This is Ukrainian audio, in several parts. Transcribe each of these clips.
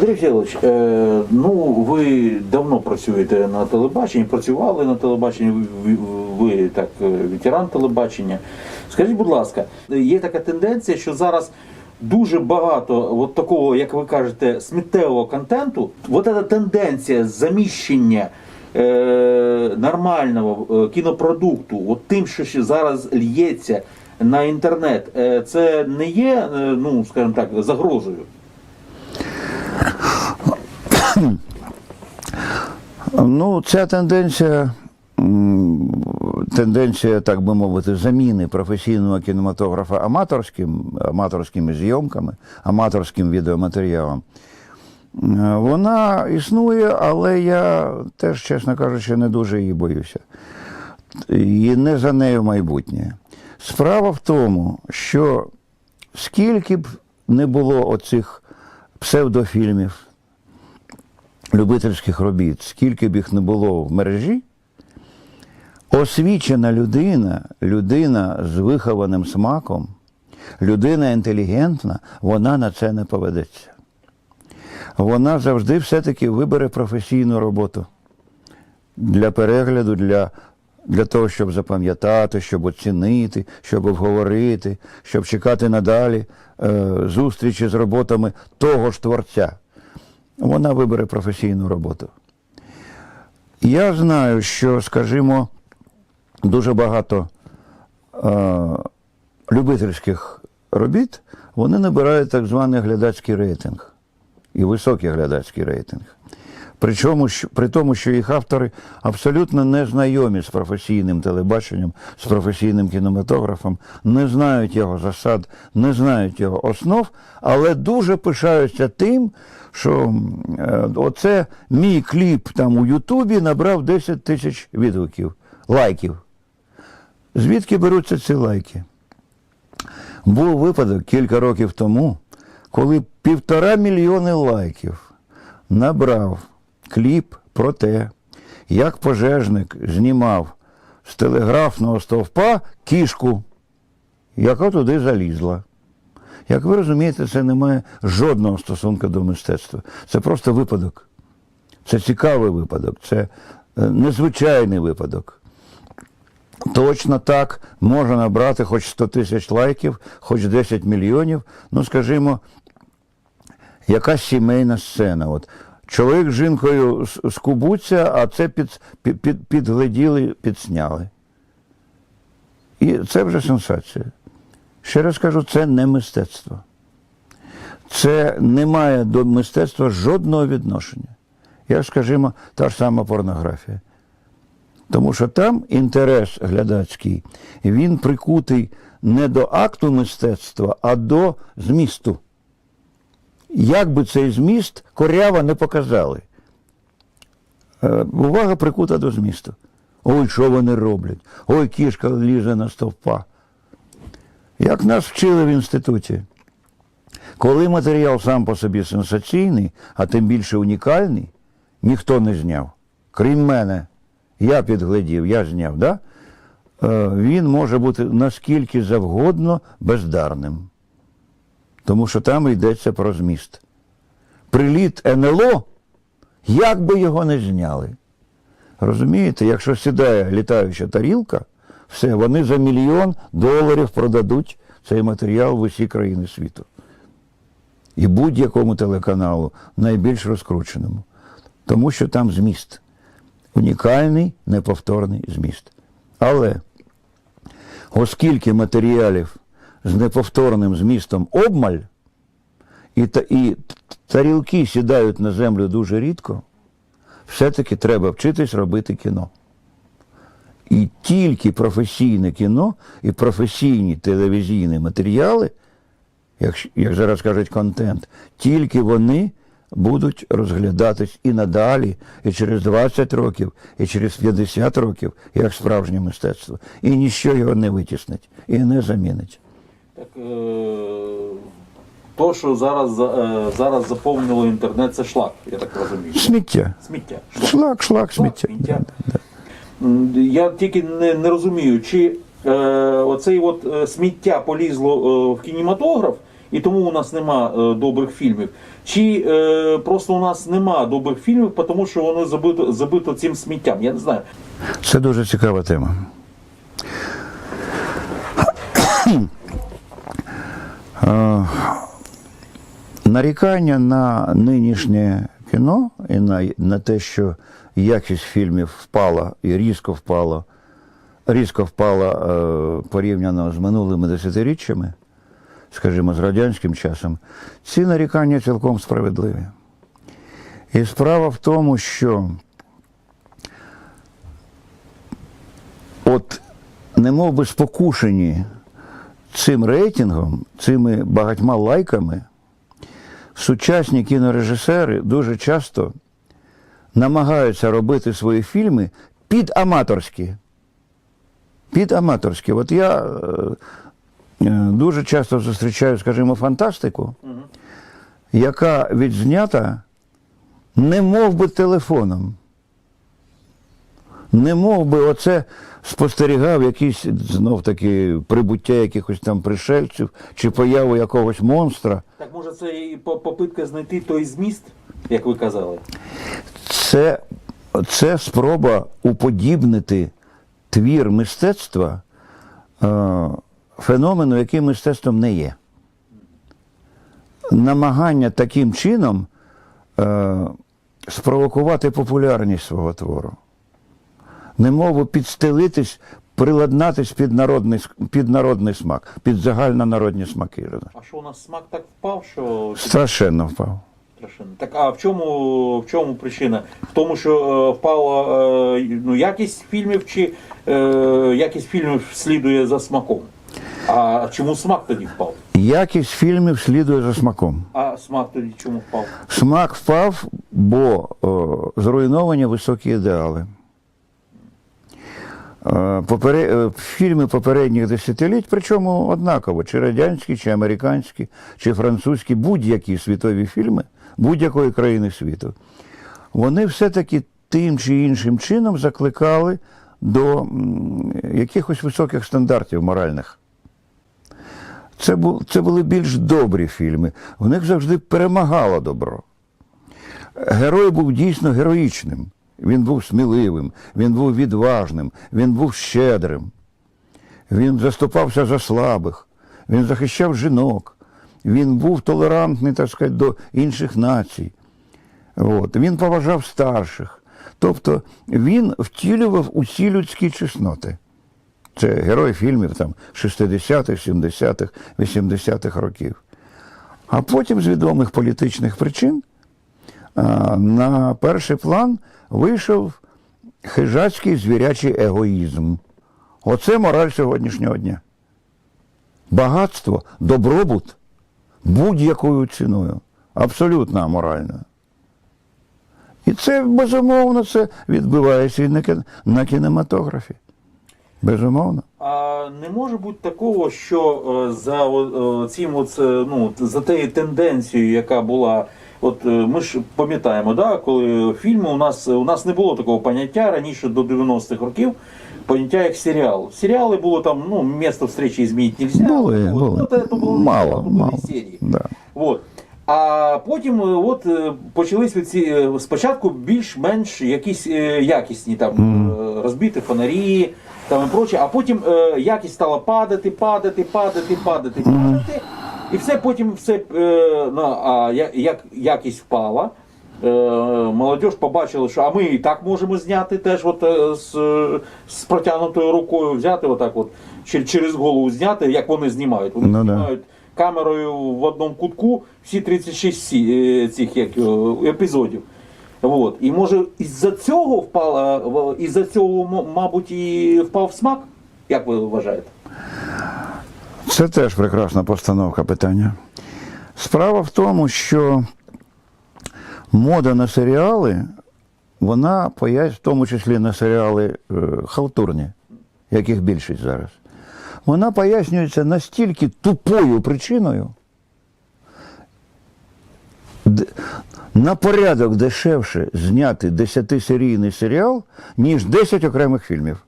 Андрій Фєлович, е, ну ви давно працюєте на телебаченні, працювали на телебаченні, ви, ви, так е, ветеран телебачення. Скажіть, будь ласка, є така тенденція, що зараз дуже багато от такого, як ви кажете, сміттєвого контенту. От ця тенденція заміщення е, нормального е, кінопродукту, от тим, що зараз лється на інтернет, е, це не є, ну скажімо так, загрозою. Ну, ця тенденція, тенденція, так би мовити, заміни професійного кінематографа аматорським, аматорськими зйомками, аматорським відеоматеріалом, е, вона існує, але я теж, чесно кажучи, не дуже її боюся. І не за нею майбутнє. Справа в тому, що скільки б не було оцих псевдофільмів, любительських робіт, скільки б їх не було в мережі, освічена людина, людина з вихованим смаком, людина інтелігентна, вона на це не поведеться. Вона завжди все-таки вибере професійну роботу для перегляду, для, для того, щоб запам'ятати, щоб оцінити, щоб обговорити, щоб чекати надалі е, зустрічі з роботами того ж творця вона вибере професійну роботу. Я знаю, що, скажімо, дуже багато е, любительських робіт вони набирають так званий глядацький рейтинг і високий глядацький рейтинг. Причому, при тому, що їх автори абсолютно не знайомі з професійним телебаченням, з професійним кінематографом, не знають його засад, не знають його основ, але дуже пишаються тим, що е, оце мій кліп там у Ютубі набрав 10 тисяч відгуків, лайків. Звідки беруться ці лайки? Був випадок кілька років тому, коли півтора мільйони лайків набрав кліп про те, як пожежник знімав з телеграфного стовпа кішку, яка туди залізла. Як ви розумієте, це не має жодного стосунку до мистецтва. Це просто випадок. Це цікавий випадок, це е, незвичайний випадок. Точно так можна набрати хоч 100 тисяч лайків, хоч 10 мільйонів. Ну, скажімо, якась сімейна сцена. От. Чоловік з жінкою скубуться, а це під, під, під, підгляділи, підсняли. І це вже сенсація. Ще раз кажу, це не мистецтво. Це не має до мистецтва жодного відношення. Як, скажімо, та ж сама порнографія. Тому що там інтерес глядацький, він прикутий не до акту мистецтва, а до змісту. Як би цей зміст коряво не показали. Е, Увага прикута до змісту. Ой, що вони роблять? Ой, кішка лізе на стовпа. Як нас вчили в інституті, коли матеріал сам по собі сенсаційний, а тим більше унікальний, ніхто не зняв. Крім мене, я підглядів, я зняв, да? Е, він може бути наскільки завгодно бездарним. Тому що там йдеться про зміст. Приліт НЛО, як би його не зняли. Розумієте, якщо сідає літаюча тарілка, все, вони за мільйон доларів продадуть цей матеріал в усі країни світу. І будь-якому телеканалу, найбільш розкрученому. Тому що там зміст. Унікальний, неповторний зміст. Але оскільки матеріалів з неповторним змістом обмаль, і, і тарілки сідають на землю дуже рідко, все-таки треба вчитись робити кіно. І тільки професійне кіно і професійні телевізійні матеріали, як, як зараз кажуть, контент, тільки вони будуть розглядатись і надалі, і через 20 років, і через 50 років, як справжнє мистецтво. І ніщо його не витіснить і не замінить. Е, то, що зараз, е, зараз заповнило інтернет, це шлак, я так розумію. Сміття. Сміття. Шлак, шлак, сміття. сміття. Я тільки не, не розумію, чи е, оцей от е, сміття полізло в кінематограф, і тому у нас нема е, добрих фільмів. Чи е, просто у нас нема добрих фільмів, тому що воно забито, забито цим сміттям. Я не знаю. Це дуже цікава тема. Е, Нарікання на нинішнє кіно і на, на те, що якість фільмів впала і різко впала, різко впала е, порівняно з минулими десятиріччями, скажімо, з радянським часом, ці нарікання цілком справедливі. І справа в тому, що от не мов би спокушені цим рейтингом, цими багатьма лайками, сучасні кінорежисери дуже часто намагаються робити свої фільми під аматорські. Під аматорські. От я е, е, дуже часто зустрічаю, скажімо, фантастику, яка відзнята не мов би телефоном. Не мов би оце спостерігав якісь знов таки прибуття якихось там пришельців чи появу якогось монстра. Так може це і попитка знайти той зміст, як ви казали. Це, це спроба уподібнити твір мистецтва е, феномену, який мистецтвом не є. Намагання таким чином е, спровокувати популярність свого твору. Немову підстелитись, приладнатись під народний, під народний смак, під загальнонародні смаки. А що у нас смак так впав, що Страшенно впав. Так а в чому, в чому причина? В тому, що е, впала е, ну, якість фільмів, чи е, якість фільмів слідує за смаком? А чому смак тоді впав? Якість фільмів слідує за смаком. А смак тоді чому впав? Смак впав, бо о, зруйновані високі ідеали. Е, Попере... е, Фільми попередніх десятиліть, причому однаково, чи радянські, чи американські, чи французькі, будь-які світові фільми будь-якої країни світу, вони все-таки тим чи іншим чином закликали до якихось високих стандартів моральних. Це, бу, це були більш добрі фільми. В них завжди перемагало добро. Герой був дійсно героїчним. Він був сміливим, він був відважним, він був щедрим. Він заступався за слабих, він захищав жінок, він був толерантний, так сказати, до інших націй. От. Він поважав старших. Тобто він втілював усі людські чесноти. Це герой фільмів там 60-х, 70-х, 80-х років. А потім з відомих політичних причин на перший план вийшов хижацький звірячий егоїзм. Оце мораль сьогоднішнього дня. Багатство, добробут будь-якою ціною. Абсолютно аморально. І це, безумовно, це відбувається і на кін- на кінематографі. Безумовно. А не може бути такого, що е, за цим е, ну, за тією тенденцією, яка була. От е, ми ж пам'ятаємо, да, коли фільми у нас у нас не було такого поняття раніше до 90-х років, поняття як серіал. Серіали було там, ну, місто встречі змінити нельзя. Були, От, були. ну, це, було Мало, мало. серії. Да. От. А потім е, от е, почались ці е, спочатку більш-менш якісь якісні там е, розбиті фонарі там і проче, а потім якість стала падати, падати, падати, падати, падати. І все потім все е, на, а як якість впала. Е, молодь побачила, що а ми і так можемо зняти теж от, е, з, з протягнутою рукою, взяти отак от, через голову зняти, як вони знімають. Вони Ну да. знімають камерою в одному кутку всі 36 сі- е, цих як, епізодів. От. І може із-за цього впала, із-за цього, мабуть, і впав смак, як ви вважаєте? Це теж прекрасна постановка питання. Справа в тому, що мода на серіали, вона пояснює, в тому числі на серіали е, халтурні, яких більшість зараз. Вона пояснюється настільки тупою причиною, на порядок дешевше зняти 10-серійний серіал, ніж 10 окремих фільмів.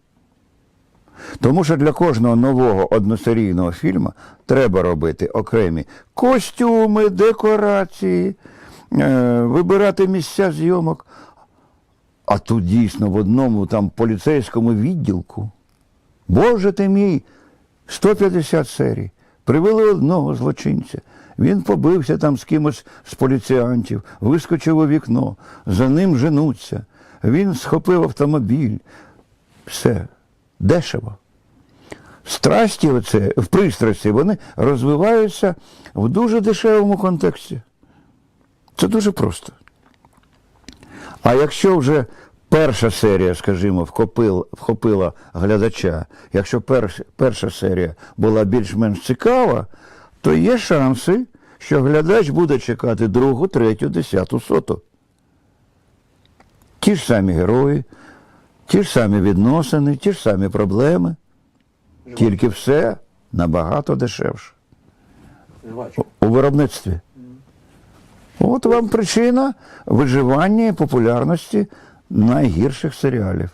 Тому що для кожного нового односерійного фільму треба робити окремі костюми, декорації, е, вибирати місця зйомок. А тут дійсно в одному там поліцейському відділку, Боже ти мій, 150 серій. Привели одного злочинця. Він побився там з кимось з поліціантів, вискочив у вікно, за ним женуться. Він схопив автомобіль. Все дешево. Страсті, оце, в пристрасті, вони розвиваються в дуже дешевому контексті. Це дуже просто. А якщо вже перша серія, скажімо, вхопила, вхопила глядача, якщо перш, перша серія була більш-менш цікава, то є шанси, що глядач буде чекати другу, третю, десяту, соту. Ті ж самі герої, ті ж самі відносини, ті ж самі проблеми, тільки все набагато дешевше у виробництві. От вам причина виживання і популярності найгірших серіалів.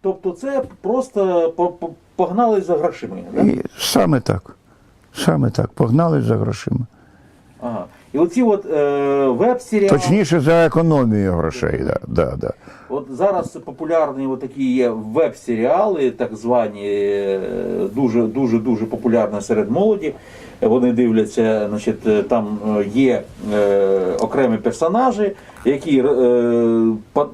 Тобто це просто по- по- погнали за грошима. Да? І саме так. Саме так. Погнали за грошима. Ага. І оці от е, веб-серіали. Точніше за економією грошей. Да, да, да. От зараз популярні от такі є веб-серіали, так звані, е, дуже дуже дуже популярні серед молоді. Вони дивляться, значить, е, там е, є е, окремі персонажі, які е, по-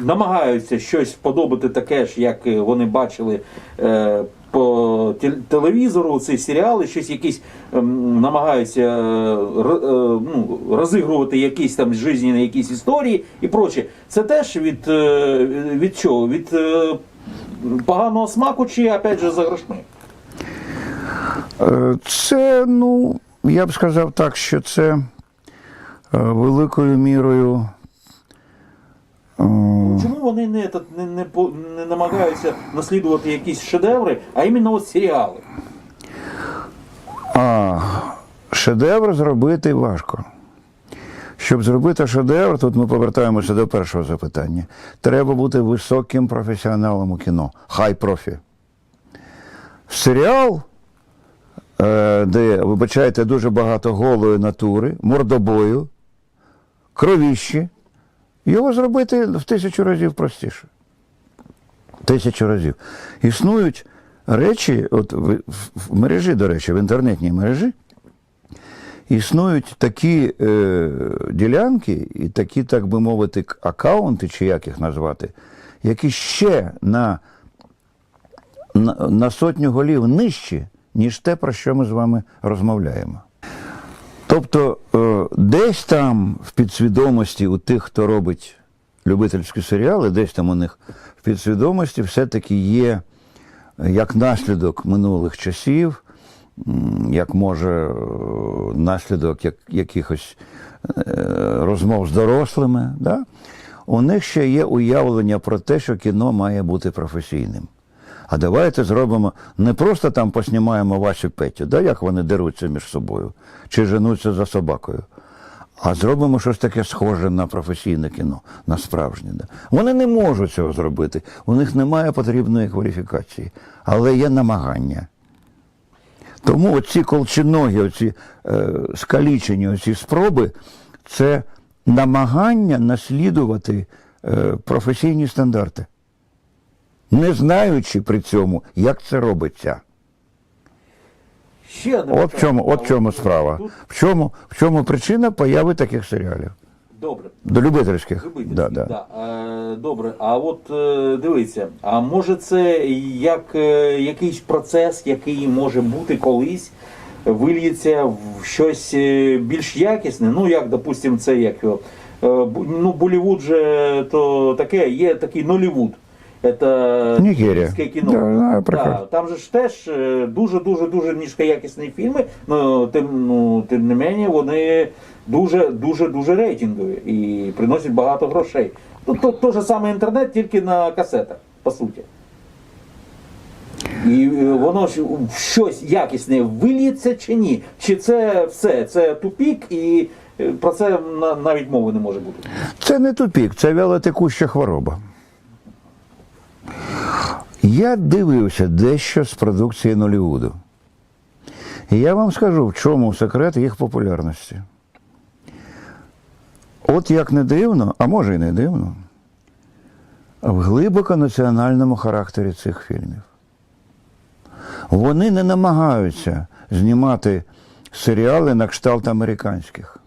намагаються щось подобати таке ж, як вони бачили е, по телевізору, ці серіали, щось якісь ем, намагаються е, е, ну, розігрувати якісь там жизненні якісь історії і проче. Це теж від, е, від чого? Від поганого смаку чи опять же за грошми? Це, ну, я б сказав так, що це великою мірою. Е, Чому вони не, не, не, не намагаються наслідувати якісь шедеври, а іменно от серіали? А шедевр зробити важко. Щоб зробити шедевр, тут ми повертаємося до першого запитання. Треба бути високим професіоналом у кіно, хай профі. Серіал, е, де, вибачайте, дуже багато голої натури, мордобою, кровіщі, його зробити в тисячу разів простіше. Тисячу разів. Існують речі, от в, в- мережі, до речі, в інтернетній мережі, існують такі е, ділянки і такі, так би мовити, акаунти, чи як їх назвати, які ще на, на, на сотню голів нижчі, ніж те, про що ми з вами розмовляємо. Тобто е, десь там в підсвідомості у тих, хто робить любительські серіали, десь там у них в підсвідомості все-таки є е, як наслідок минулих часів, як може е, наслідок як, якихось розмов з дорослими. Да? У них ще є уявлення про те, що кіно має бути професійним. А давайте зробимо не просто там поснімаємо Васю Петю, да, як вони деруться між собою, чи женуться за собакою. А зробимо щось таке схоже на професійне кіно, на справжнє. Да. Вони не можуть цього зробити, у них немає потрібної кваліфікації, але є намагання. Тому оці колченогі, оці е, скалічені оці спроби це намагання наслідувати е, професійні стандарти не знаючи при цьому, як це робиться. Ще одне От в чому, от в чому справа. В чому, в чому причина появи таких серіалів? добре. До любительських. Любительський, Да, да. да. Е, добре, а от е, дивіться, а може це як е, якийсь процес, який може бути колись, вильється в щось е, більш якісне? Ну, як, допустимо, це як його, е, бу- ну, Болівуд же то таке, є такий Нолівуд. Це Нігерія. кіно. Да, знаю, прекрасно. Да, там же ж теж е, дуже дуже дуже низькоякісні фільми, но тим, ну, тим не менше вони дуже дуже дуже рейтингові і приносять багато грошей. Тут то, то же саме інтернет, тільки на касетах, по суті. І е, воно ж в щось якісне виліється чи ні? Чи це все? Це тупік, і е, про це навіть мови не може бути. Це не тупік, це вялотекуща хвороба. Я дивився дещо з продукції Ноллівуду. І я вам скажу, в чому секрет їх популярності. От як не дивно, а може і не дивно, в глибоко національному характері цих фільмів. Вони не намагаються знімати серіали на кшталт американських.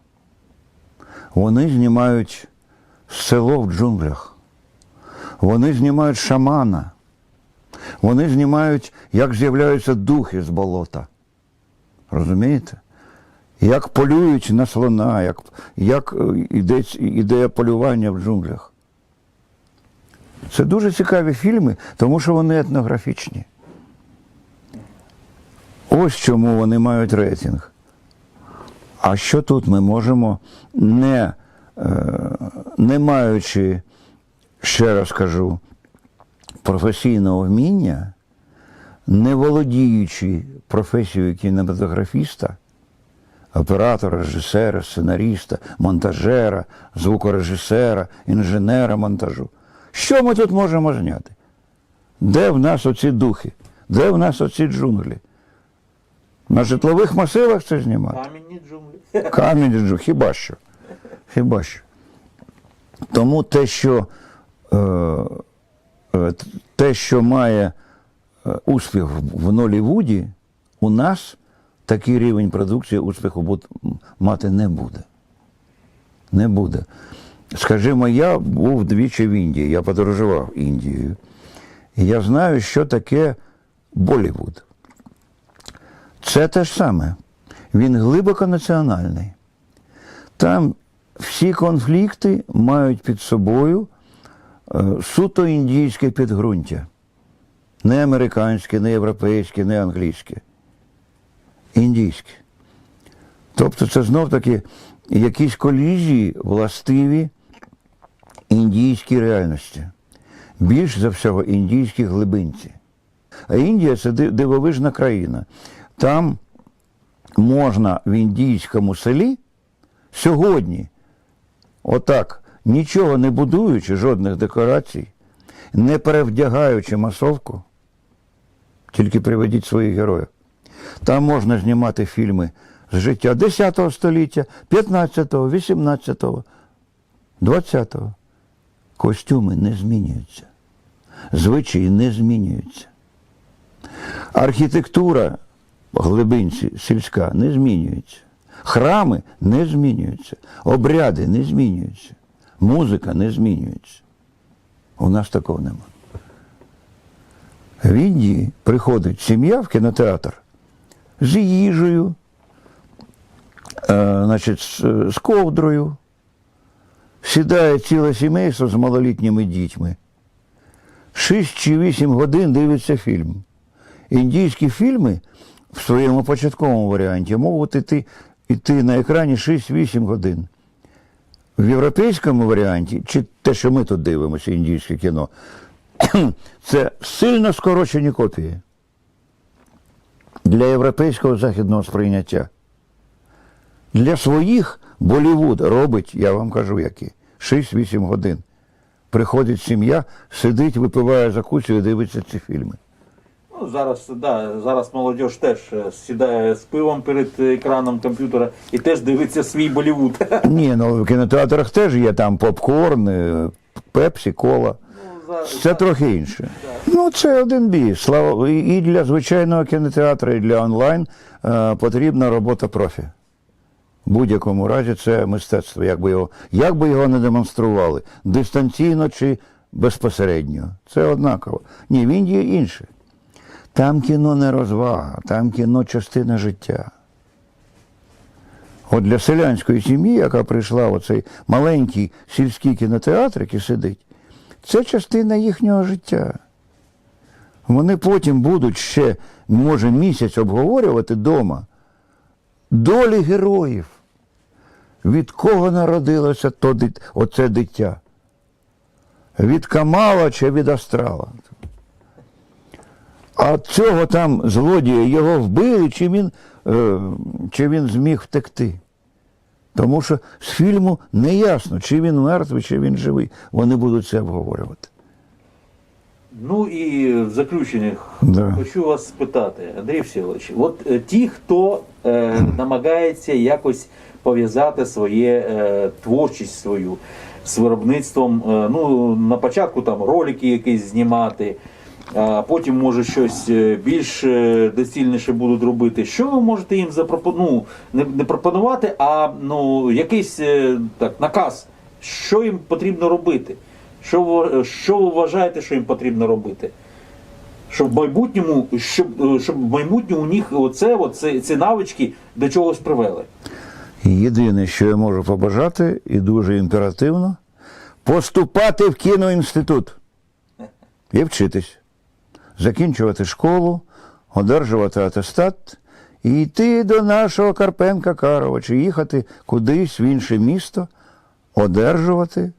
Вони знімають село в джунглях. Вони знімають шамана. Вони знімають, як з'являються духи з болота. Розумієте? Як полюють на слона, як, як е, іде, іде полювання в джунглях. Це дуже цікаві фільми, тому що вони етнографічні. Ось чому вони мають рейтинг. А що тут ми можемо, не, е, не маючи, ще раз кажу, професійного вміння, не володіючи професією кінематографіста, оператора, режисера, сценаріста, монтажера, звукорежисера, інженера монтажу. Що ми тут можемо зняти? Де в нас оці духи? Де в нас оці джунглі? На житлових масивах це знімати? Камінні джунглі. Камінь джу, хіба що. Хіба що. Тому те, що, е, те, що має е, успіх в Ноллівуді, у нас такий рівень продукції успіху мати не буде. Не буде. Скажімо, я був двічі в Індії, я подорожував Індією. І я знаю, що таке Болівуд. Це те ж саме. Він глибоко національний. Там всі конфлікти мають під собою е, суто індійське підґрунтя. Не американське, не європейське, не англійське. Індійське. Тобто це знов таки якісь колізії властиві індійській реальності. Більш за всього індійській глибинці. А Індія це дивовижна країна. Там можна в індійському селі сьогодні, отак, нічого не будуючи, жодних декорацій, не перевдягаючи масовку, тільки приведіть своїх героїв. Там можна знімати фільми з життя 10 століття, 15-го, 18-го, 20-го. Костюми не змінюються. Звичаї не змінюються. Архітектура глибинці сільська не змінюється. Храми не змінюються. Обряди не змінюються. Музика не змінюється. У нас такого нема. В Індії приходить сім'я в кінотеатр з їжею, е, значить, з, ковдрою. Сідає ціле сімейство з малолітніми дітьми. Шість чи вісім годин дивиться фільм. Індійські фільми в своєму початковому варіанті можуть іти, іти на екрані 6-8 годин. В європейському варіанті, чи те, що ми тут дивимося, індійське кіно, це сильно скорочені копії для європейського західного сприйняття. Для своїх Болівуд робить, я вам кажу, які, 6-8 годин. Приходить сім'я, сидить, випиває закусю і дивиться ці фільми. Ну, зараз, да, зараз молодь теж е, сідає з пивом перед екраном комп'ютера і теж дивиться свій Болівуд. Ні, ну в кінотеатрах теж є там попкорн, е, пепсі, кола. Ну, за- Це трохи інше. Ну, це один бій. Слава і і для звичайного кінотеатру, і для онлайн е, потрібна робота профі. В будь-якому разі це мистецтво, як би його, як би його не демонстрували, дистанційно чи безпосередньо. Це однаково. Ні, в Індії інше. Там кіно не розвага, там кіно частина життя. От для селянської сім'ї, яка прийшла в оцей маленький сільський кінотеатр, який сидить, це частина їхнього життя. Вони потім будуть ще, може, місяць обговорювати вдома долі героїв. Від кого народилося то, оце дитя? Від Камала чи від Астрала? А цього там злодія його вбили, чи він, е, чи він зміг втекти? Тому що з фільму не ясно, чи він мертвий, чи він живий. Вони будуть це обговорювати. Ну і в заключеннях Да. хочу вас спитати, Андрій Всеволодович, от е, ті, хто е, намагається якось пов'язати своє е, творчість свою з виробництвом, е, ну на початку там ролики якісь знімати, а потім може щось е, більш е, доцільніше будуть робити. Що ви можете їм запропонувати? Не, не пропонувати, а ну якийсь е, так наказ, що їм потрібно робити? Що ви, що ви вважаєте, що їм потрібно робити? Щоб в майбутньому, щоб, щоб в майбутньому у них оце, оце, ці навички до чогось привели. Єдине, що я можу побажати, і дуже імперативно, поступати в кіноінститут і вчитись, закінчувати школу, одержувати атестат і йти до нашого Карпенка Карова, чи їхати кудись в інше місто, одержувати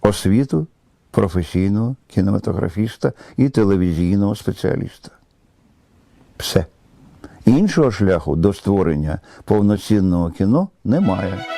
освіту професійного кінематографіста і телевізійного спеціаліста. Все. Іншого шляху до створення повноцінного кіно немає.